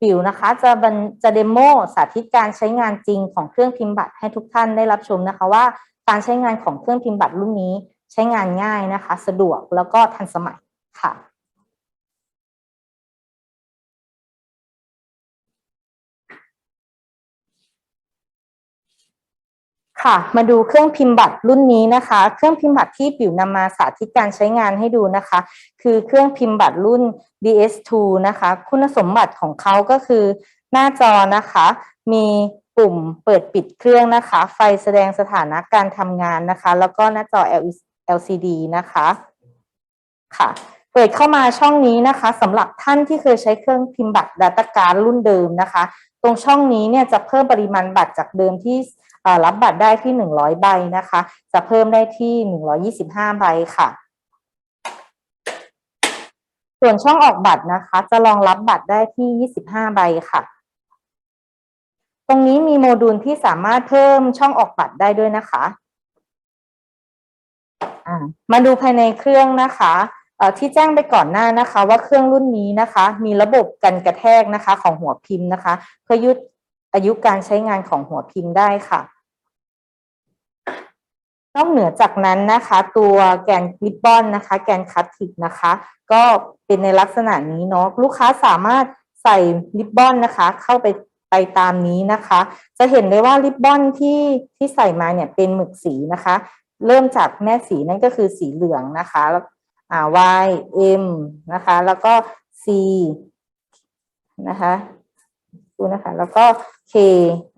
ปิวนะคะจะบันจะเดโมสาธิตการใช้งานจริงของเครื่องพิมพ์บัตรให้ทุกท่านได้รับชมนะคะว่าการใช้งานของเครื่องพิมพ์บัตรรุ่นนี้ใช้งานง่ายนะคะ สะดวกแล้วก็ทันสมัยค่ะ ค่ะ มาดูเครื่องพิมพ์บัตรรุ่นนี้นะคะ เครื่องพิมพ์บัตรที่ปิ๋วนำมาสาธิตการใช้งานให้ดูนะคะ คือเครื่องพิมพ์บัตรรุ่น DS2 นะคะ คุณสมบัติของเขาก็คือ หน้าจอนะคะ มีปุ่มเปิดปิดเครื่องนะคะ ไฟแสดงสถานะการทำงานนะคะ แล้วก็หน้าจอ LCD นะคะ ค่ะ เปิดเข้ามาช่องนี้นะคะสำหรับท่านที่เคยใช้เครื่องพิมพ์บัตร Data Card รุ่นเดิมนะคะ ตรงช่องนี้เนี่ยจะเพิ่มปริมาณบัตรจากเดิมที่ รับบัตรได้ที่ 100 ใบนะคะ จะเพิ่มได้ที่ 125 ใบค่ะ ส่วนช่องออกบัตรนะคะ จะรองรับบัตรได้ที่ 25 ใบค่ะ ตรงนี้มีโมดูลที่สามารถเพิ่มช่องออกบัตรได้ด้วยนะคะมาดูภายในเครื่องนะคะที่แจ้งไปก่อนหน้านะคะ ว่าเครื่องรุ่นนี้นะคะ มีระบบกันกระแทกนะคะ ของหัวพิมพ์นะคะ เพื่อยืด อายุการใช้งานของหัวพิมพ์ได้ค่ะ นอกเหนือจากนั้นนะคะ ตัวแกนริบบอนนะคะ แกนคัตติกนะคะ ก็เป็นในลักษณะนี้เนาะลูกค้าสามารถใส่ริบบอนนะคะ เข้าไปไปตามนี้นะคะ จะเห็นได้ว่าริบบอนที่ที่ใส่มาเนี่ยเป็นหมึกสีนะคะ เริ่มจากแม่สีนั่นก็คือสีเหลืองนะคะแล้วอ่า Y M นะคะ แล้วก็ C นะคะ ดูนะคะ แล้วก็ K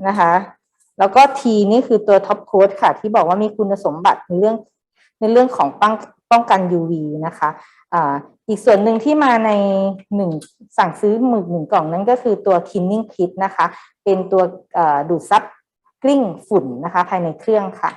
นะคะ แล้วก็ T นี่คือตัวท็อปโค้ดค่ะ ที่บอกว่ามีคุณสมบัติในเรื่องในเรื่องของป้องป้องกัน UV นะคะอีกส่วนหนึ่งที่มาในหนึ่งสั่งซื้อหมึกหนึ่งกล่องนั้นก็คือตัว Cleaning Kit นะคะ เป็นตัวดูดซับกลิ้งฝุ่นนะคะ ภายในเครื่องค่ะ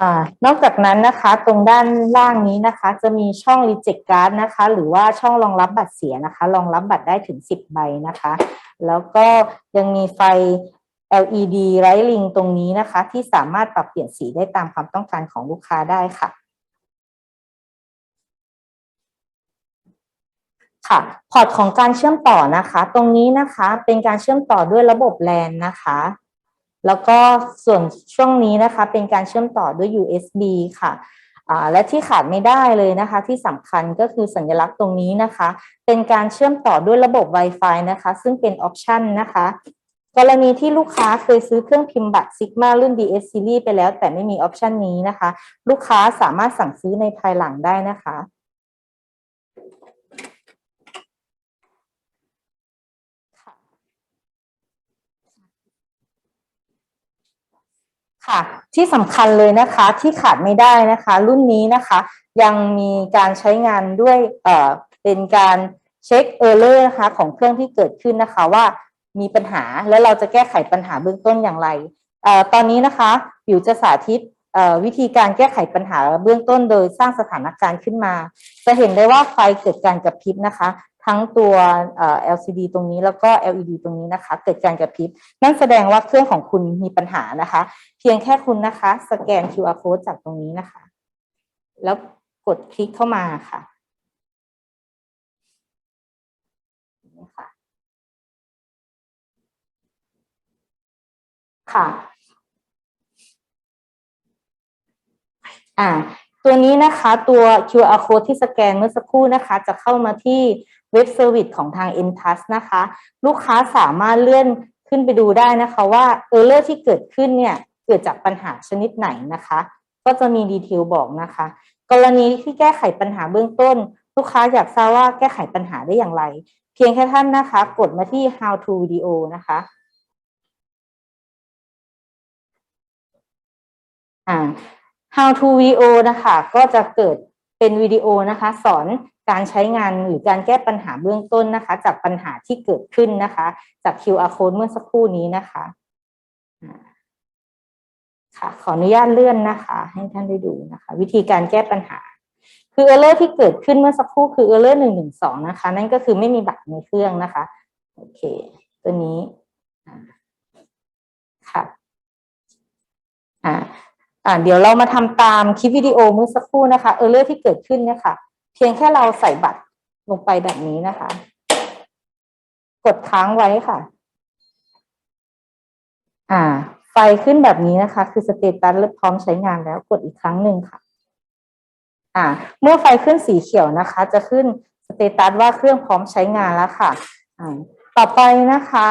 อนอกจากนั้นนะคะตรงด้านล่างนี้นะคะ จะมีช่อง reject card นะคะ หรือว่าช่องรองรับบัตรเสียนะคะ รองรับบัตรได้ถึง 10 ใบนะคะ แล้วก็ยังมีไฟ LED Lighting ตรงนี้นะคะ ที่สามารถปรับเปลี่ยนสีได้ตามความต้องการของลูกค้าได้ค่ะค่ะพอร์ตของการเชื่อมต่อนะคะ ตรงนี้นะคะเป็นการเชื่อมต่อด้วยระบบ LAN นะคะ แล้วก็ส่วนช่วงนี้นะคะเป็นการเชื่อมต่อด้วย USB ค่ะและที่ขาดไม่ได้เลยนะคะ ที่สำคัญก็คือสัญลักษณ์ตรงนี้นะคะ เป็นการเชื่อมต่อด้วยระบบ Wi-Fi นะคะ ซึ่งเป็นออปชันนะคะ กรณีที่ลูกค้าเคยซื้อเครื่องพิมพ์บัตร Sigma รุ่น DS Series ไปแล้วแต่ไม่มีออปชันนี้นะคะ ลูกค้าสามารถสั่งซื้อในภายหลังได้นะคะ ค่ะ ที่สำคัญเลยนะคะที่ขาดไม่ได้นะคะ รุ่นนี้นะคะยังมีการใช้งานด้วยเอ่อเป็นการเช็คเออร์เลอร์นะคะของเครื่องที่เกิดขึ้นนะคะว่ามีปัญหาแล้วเราจะแก้ไขปัญหาเบื้องต้นอย่างไรเอ่อตอนนี้นะคะผิวจะสาธิตเอ่อวิธีการแก้ไขปัญหาเบื้องต้นโดยสร้างสถานการณ์ขึ้นมา จะเห็นได้ว่าไฟเกิดการกระพริบนะคะ ทั้งตัว LCD ตรงนี้แล้วก็ LED ตรงนี้นะคะ เกิดการกระพริบ นั่นแสดงว่าเครื่องของคุณมีปัญหานะคะ เพียงแค่คุณนะคะ สแกน QR code จากตรงนี้นะคะ แล้วกดคลิกเข้ามาค่ะนี่ค่ะ ค่ะ อ่า ตัวนี้นะคะตัว QR code ที่สแกนเมื่อสักครู่นะคะ จะเข้ามาที่เว็บเซอร์วิสของทาง m t a s นะคะ ลูกค้าสามารถเลื่อนขึ้นไปดูได้นะคะว่าเออร์เร์ที่เกิดขึ้นเนี่ยเกิดจากปัญหาชนิดไหนนะคะ ก็จะมีดีเทลบอกนะคะ กรณีที่แก้ไขปัญหาเบื้องต้น ลูกค้าอยากทราบว่าแก้ไขปัญหาได้อย่างไร เพียงแค่ท่านนะคะ กดมาที่ how to video นะคะอ่า how to video นะคะก็จะเกิดเป็นวิดีโอนะคะสอนการใช้งานหรือการแก้ปัญหาเบื้องต้นนะคะ จากปัญหาที่เกิดขึ้นนะคะ จาก QR code เมื่อสักครู่นี้นะคะค่ะขออนุญาตเลื่อนนะคะ ให้ท่านได้ดูนะคะ วิธีการแก้ปัญหา คือ error ที่เกิดขึ้นเมื่อสักครู่คือ error หนึ่งหนึ่งสองนะคะ นั่นก็คือไม่มีบัตรในเครื่องนะคะโอเค ตัวนี้ค่ะอ่า อ่าเดี๋ยวเรามาทำตามคลิปวิดีโอเมื่อสักครู่นะคะเออเลอร์ที่เกิดขึ้นเนี่ยค่ะ เพียงแค่เราใส่บัตรลงไปแบบนี้นะคะ กดค้างไว้ค่ะ อ่า ไฟขึ้นแบบนี้นะคะ คือสเตตัสพร้อมใช้งานแล้วกดอีกครั้งหนึ่งค่ะ อ่า เมื่อไฟขึ้นสีเขียวนะคะ จะขึ้นสเตตัสว่าเครื่องพร้อมใช้งานแล้วค่ะ อ่า ต่อไปนะคะ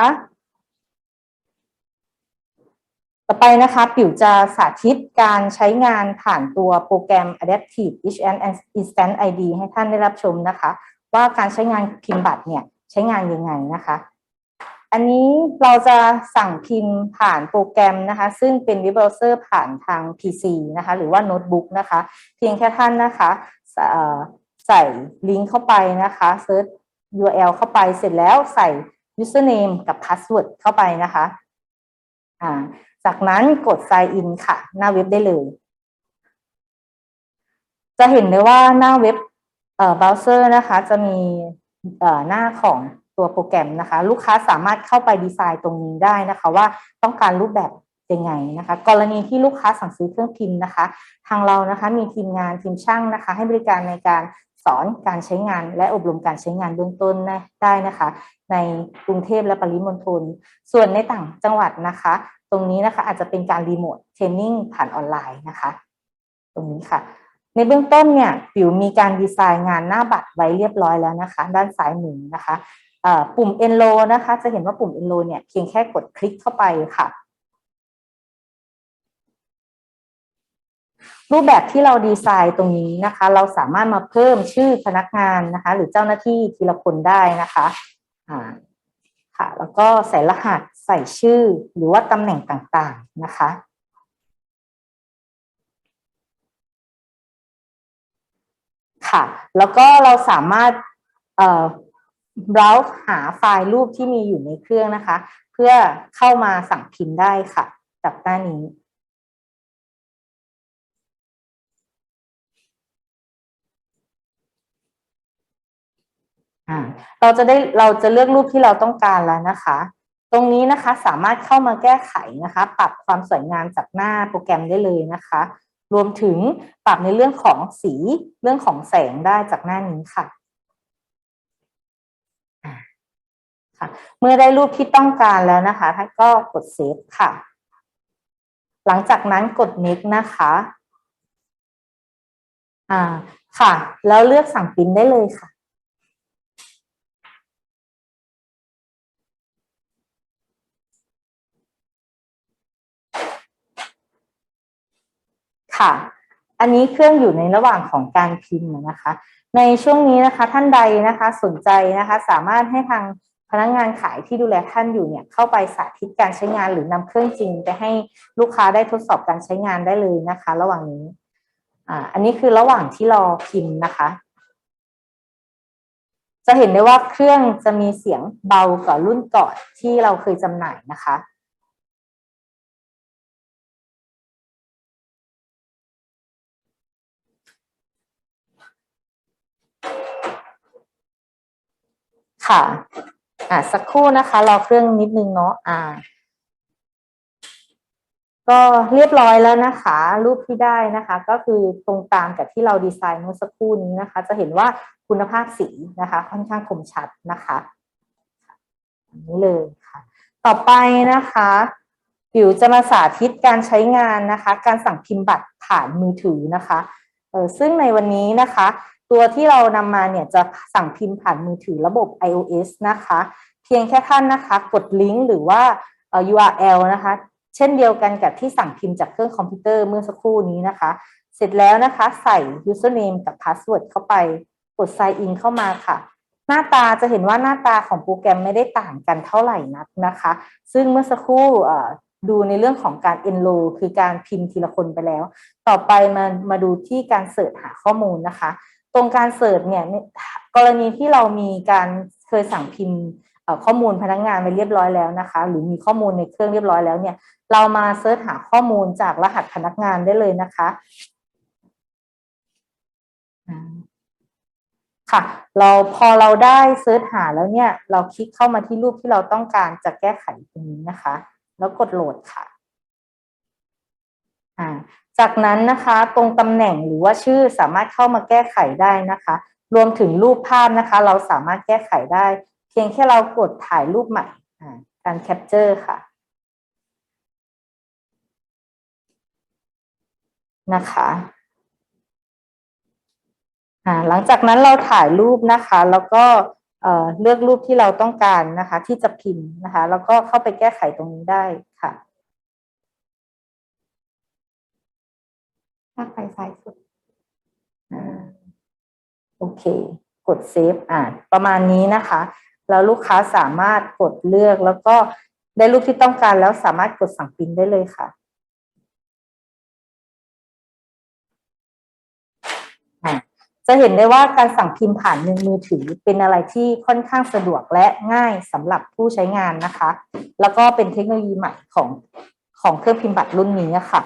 ต่อไปนะคะปิ๋วจะสาธิตการใช้งานผ่านตัวโปรแกรม Adaptive Each and Instant ID ให้ท่านได้รับชมนะคะ ว่าการใช้งานพิมพ์บัตรเนี่ยใช้งานยังไงนะคะ อันนี้เราจะสั่งพิมพ์ผ่านโปรแกรมนะคะ ซึ่งเป็นเว็บเบราว์เซอร์ผ่านทาง PC นะคะ หรือว่าโน้ตบุ๊กนะคะ เพียงแค่ท่านนะคะใส่ลิงก์เข้าไปนะคะเซิร์ช URL เข้าไปเสร็จแล้วใส่ username กับ password เข้าไปนะคะอ่า จากนั้นกด sign in ค่ะ หน้าเว็บได้เลย จะเห็นได้ว่าหน้าเว็บเอ่อเบราว์เซอร์นะคะ จะมีเอ่อหน้าของตัวโปรแกรมนะคะ ลูกค้าสามารถเข้าไปดีไซน์ตรงนี้ได้นะคะ ว่าต้องการรูปแบบยังไงนะคะ กรณีที่ลูกค้าสั่งซื้อเครื่องพิมพ์นะคะ ทางเรานะคะมีทีมงานทีมช่างนะคะ ให้บริการในการสอนการใช้งานและอบรมการใช้งานเบื้องต้นได้นะคะ ในกรุงเทพและปริมณฑลส่วนในต่างจังหวัดนะคะ ตรงนี้นะคะ อาจจะเป็นการรีโมทเทรนนิ่งผ่านออนไลน์นะคะ ตรงนี้ค่ะ ในเบื้องต้นเนี่ยปิวมีการดีไซน์งานหน้าบัตรไว้เรียบร้อยแล้วนะคะ ด้านซ้ายมือนะคะปุ่ม enroll นะคะ จะเห็นว่าปุ่ม enroll เนี่ยเพียงแค่กดคลิกเข้าไปค่ะ รูปแบบที่เราดีไซน์ตรงนี้นะคะ เราสามารถมาเพิ่มชื่อพนักงานนะคะ หรือเจ้าหน้าที่ทีละคนได้นะคะ ค่ะ แล้วก็ใส่รหัสใส่ชื่อหรือว่าตำแหน่งต่างๆนะคะ ค่ะ แล้วก็เราสามารถเอ่อ browse หาไฟล์รูปที่มีอยู่ในเครื่องนะคะ เพื่อเข้ามาสั่งพิมพ์ได้ค่ะ จากหน้านี้ อ่าเราจะได้เราจะเลือกรูปที่เราต้องการแล้วนะคะ ตรงนี้นะคะสามารถเข้ามาแก้ไขนะคะ ปรับความสวยงามจากหน้าโปรแกรมได้เลยนะคะ รวมถึงปรับในเรื่องของสีเรื่องของแสงได้จากหน้านี้ค่ะค่ะ เมื่อได้รูปที่ต้องการแล้วนะคะท่านก็กดเซฟค่ะ หลังจากนั้นกด next นะคะอ่าค่ะ แล้วเลือกสั่งปริ้นได้เลยค่ะ ค่ะ อันนี้เครื่องอยู่ในระหว่างของการพิมพ์นะคะ ในช่วงนี้นะคะท่านใดนะคะสนใจนะคะ สามารถให้ทางพนักงานขายที่ดูแลท่านอยู่เนี่ยเข้าไปสาธิตการใช้งานหรือนำเครื่องจริงไปให้ลูกค้าได้ทดสอบการใช้งานได้เลยนะคะ ระหว่างนี้อ่าอันนี้คือระหว่างที่รอพิมพ์นะคะ จะเห็นได้ว่าเครื่องจะมีเสียงเบากว่ารุ่นก่อนที่เราเคยจำหน่ายนะคะ ค่ะ อ่าสักครู่นะคะ รอเครื่องนิดนึงเนาะอ่า ก็เรียบร้อยแล้วนะคะ รูปที่ได้นะคะ ก็คือตรงตามกับที่เราดีไซน์เมื่อสักครู่นี้นะคะ จะเห็นว่าคุณภาพสีนะคะ ค่อนข้างคมชัดนะคะอันนี้เลยค่ะ ต่อไปนะคะปิวจะมาสาธิตการใช้งานนะคะ การสั่งพิมพ์บัตรผ่านมือถือนะคะเออซึ่งในวันนี้นะคะ ตัวที่เรานำมาเนี่ยจะสั่งพิมพ์ผ่านมือถือระบบ iOS นะคะ เพียงแค่ท่านนะคะกดลิงก์หรือว่า URL นะคะ เช่นเดียวกันกับที่สั่งพิมพ์จากเครื่องคอมพิวเตอร์เมื่อสักครู่นี้นะคะ เสร็จแล้วนะคะใส่ username กับ password เข้าไปกด sign in เข้ามาค่ะ หน้าตาจะเห็นว่าหน้าตาของโปรแกรมไม่ได้ต่างกันเท่าไหร่นักนะคะ ซึ่งเมื่อสักครู่ดูในเรื่องของการ enroll คือการพิมพ์ทีละคนไปแล้ว ต่อไปมามาดูที่การเสิร์ชหาข้อมูลนะคะ ตรงการเสิร์ชเนี่ยกรณีที่เรามีการเคยสั่งพิมพ์ข้อมูลพนักงานไปเรียบร้อยแล้วนะคะ หรือมีข้อมูลในเครื่องเรียบร้อยแล้วเนี่ย เรามาเสิร์ชหาข้อมูลจากรหัสพนักงานได้เลยนะคะค่ะ เราพอเราได้เสิร์ชหาแล้วเนี่ย เราคลิกเข้ามาที่รูปที่เราต้องการจะแก้ไขตรงนี้นะคะ แล้วกดโหลดค่ะ อ่า จากนั้นนะคะตรงตำแหน่งหรือว่าชื่อสามารถเข้ามาแก้ไขได้นะคะ รวมถึงรูปภาพนะคะ เราสามารถแก้ไขได้ เพียงแค่เรากดถ่ายรูปใหม่การแคปเจอร์ค่ะนะคะหลังจากนั้นเราถ่ายรูปนะคะ แล้วก็เลือกรูปที่เราต้องการนะคะ ที่จะพิมพ์นะคะ แล้วก็เข้าไปแก้ไขตรงนี้ได้ค่ะ ลาไปซ้ายสุดโอเค กดเซฟอ่าประมาณนี้นะคะ แล้วลูกค้าสามารถกดเลือกแล้วก็ได้รูปที่ต้องการแล้วสามารถกดสั่งพิมพ์ได้เลยค่ะจะเห็นได้ว่าการสั่งพิมพ์ผ่านมือถือเป็นอะไรที่ค่อนข้างสะดวกและง่ายสำหรับผู้ใช้งานนะคะ แล้วก็เป็นเทคโนโลยีใหม่ของของเครื่องพิมพ์บัตรรุ่นนี้ค่ะ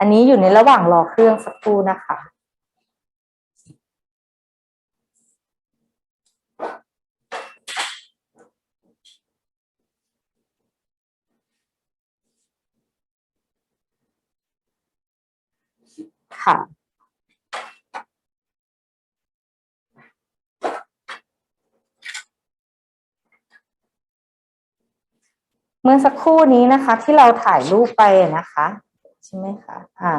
อันนี้อยู่ในระหว่างรอเครื่องสักครู่นะคะค่ะ เมื่อสักครู่นี้นะคะ ที่เราถ่ายรูปไปนะคะ ช่ไหมคะอ่า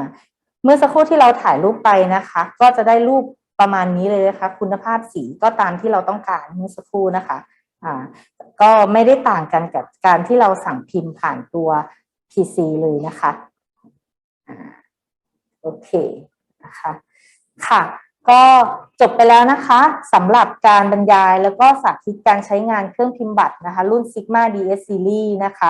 เมื่อสักครู่ที่เราถ่ายรูปไปนะคะ ก็จะได้รูปประมาณนี้เลยนะคะ คุณภาพสีก็ตามที่เราต้องการเมื่อสักครู่นะคะอ่าก็ไม่ได้ต่างกันกับการที่เราสั่งพิมพ์ผ่านตัว PC เลยนะคะอ่าโอเคนะคะค่ะก็จบไปแล้วนะคะสำหรับการบรรยายแล้วก็สาธิตการใช้งานเครื่องพิมพ์บัตรนะคะ รุ่น Sigma DS Series นะคะ